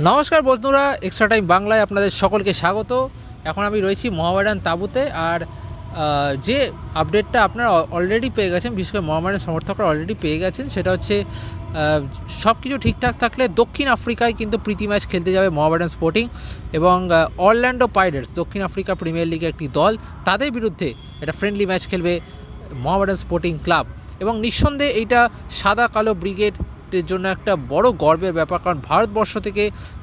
নমস্কার বন্ধুরা extra time বাংলায় আপনাদের সকলকে স্বাগত। এখন আমি রয়েছি মহামেডান তাঁবুতে আর যে আপডেটটা আপনারা অলরেডি পেয়ে গেছেন, বিশেষ করে মহামেডান সমর্থকরা অলরেডি পেয়ে গেছেন, সেটা হচ্ছে সব কিছু ঠিকঠাক থাকলে দক্ষিণ আফ্রিকায় কিন্তু প্রীতি ম্যাচ খেলতে যাবে মহামেডান স্পোর্টিং এবং অরল্যান্ডো পাইরেটস দক্ষিণ আফ্রিকা প্রিমিয়ার লিগের একটি দল, তাদের বিরুদ্ধে একটা ফ্রেন্ডলি ম্যাচ খেলবে মহামেডান স্পোর্টিং ক্লাব এবং নিঃসন্দেহে এইটা সাদা কালো ব্রিগেড এর জন্য একটা বড় গর্বের ব্যাপার, কারণ ভারতবর্ষ থেকে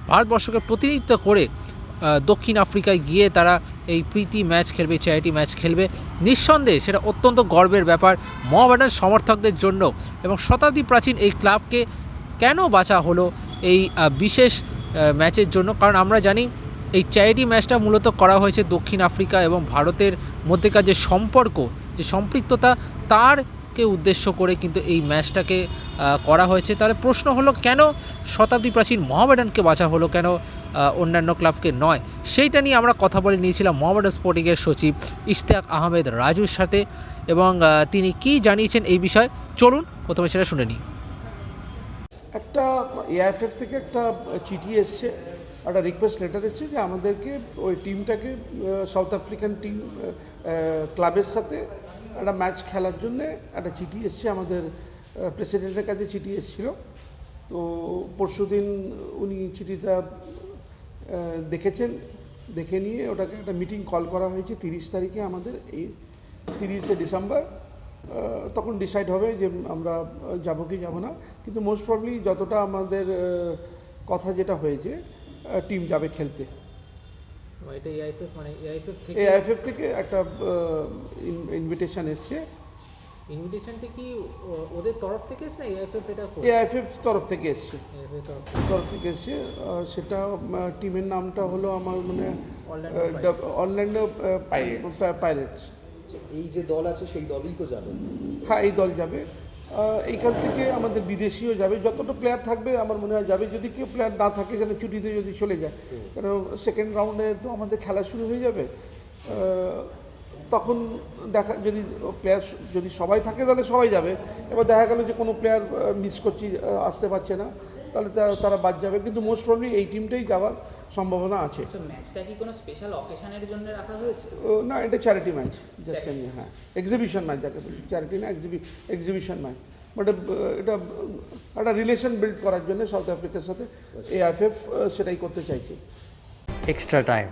ভারতবর্ষকে প্রতিনিধিত্ব করে দক্ষিণ আফ্রিকায় গিয়ে তারা এই প্রীতি ম্যাচ খেলবে, চ্যারিটি ম্যাচ খেলবে। নিঃসন্দেহে সেটা অত্যন্ত গর্বের ব্যাপার মহামেডান সমর্থকদের জন্য। এবং শতাব্দী প্রাচীন এই ক্লাবকে কেন বাঁচা হলো এই বিশেষ ম্যাচের জন্য? কারণ আমরা জানি এই চ্যারিটি ম্যাচটা মূলত করা হয়েছে দক্ষিণ আফ্রিকা এবং ভারতের মধ্যেকার যে সম্পর্ক, যে সম্পৃক্ততা তারকে উদ্দেশ্য করে কিন্তু এই ম্যাচটাকে করা হয়েছে। তাহলে প্রশ্ন হলো, কেন শতাব্দী প্রাচীন মোহামেডানকে বাঁচা হলো, কেন অন্যান্য ক্লাবকে নয়? সেইটা নিয়ে আমরা কথা বলে নিয়েছিলাম মোহামেডান স্পোর্টিংয়ের সচিব ইশতিয়াক আহমেদ রাজুর সাথে এবং তিনি কি জানিয়েছেন এই বিষয়ে। চলুন, প্রথমে সেটা শুনে নিই। একটা এআইএফএফ থেকে একটা চিঠি এসছে, একটা রিকোয়েস্ট লেটার এসছে যে আমাদেরকে ওই টিমটাকে সাউথ আফ্রিকান টিম ক্লাবের সাথে একটা ম্যাচ খেলার জন্য একটা চিঠি এসছে, আমাদের প্রেসিডেন্টের কাছে চিঠি এসেছিল। তো পরশুদিন উনি চিঠিটা দেখেছেন, দেখে নিয়ে ওটাকে একটা মিটিং কল করা হয়েছে তিরিশ তারিখে আমাদের, এই তিরিশে ডিসেম্বর। তখন ডিসাইড হবে যে আমরা যাব কি যাব না। কিন্তু মোস্ট প্রবলি যতটা আমাদের কথা যেটা হয়েছে টিম যাবে খেলতে। এটা এআইএফএফ মানে এআইএফএফ এই আইএফএফ থেকে একটা ইনভিটেশন এসছে। ইনভিটেশনটা কি ওদের তরফ থেকে এসে না এআইএফএফ এটা এআইএফএফ তরফ থেকে এসছে। তরফ তরফ থেকে এসছে সেটা টিমের নামটা হলো আমার মানে অনলাইনে পাইরেটস এই যে দল আছে সেই দলই তো যাবে। হ্যাঁ এই দল যাবে। এইখান থেকে আমাদের বিদেশিও যাবে। যতটা প্লেয়ার থাকবে আমার মনে হয় যাবে। যদি কেউ প্লেয়ার না থাকে, যেন ছুটিতে যদি চলে যায়। কারণ সেকেন্ড রাউন্ডে তো আমাদের খেলা শুরু হয়ে যাবে। তখন দেখা, যদি প্লেয়ার যদি সবাই থাকে, তাহলে সবাই যাবে। এবার দেখা গেল যে কোনো প্লেয়ার মিস করছি আসতে পারছে না। তাহলে তারা বাদ যাবে। কিন্তু মোস্ট প্রবলি এই টিমটাই যাওয়ার সম্ভাবনা আছে। তো ম্যাচটা কি কোনো স্পেশাল অকেশনের জন্য রাখা হয়েছে? ও, না এটা চ্যারিটি ম্যাচ জাস্ট এমনি হ্যাঁ। এক্সিবিশন ম্যাচ যাকে বলি। চ্যারিটি না এক্সিবিশন ম্যাচ বাট এটা একটা রিলেশন বিল্ড করার জন্য সাউথ আফ্রিকার সাথে এআইএফএফ সেটাই করতে চাইছে। Extra time.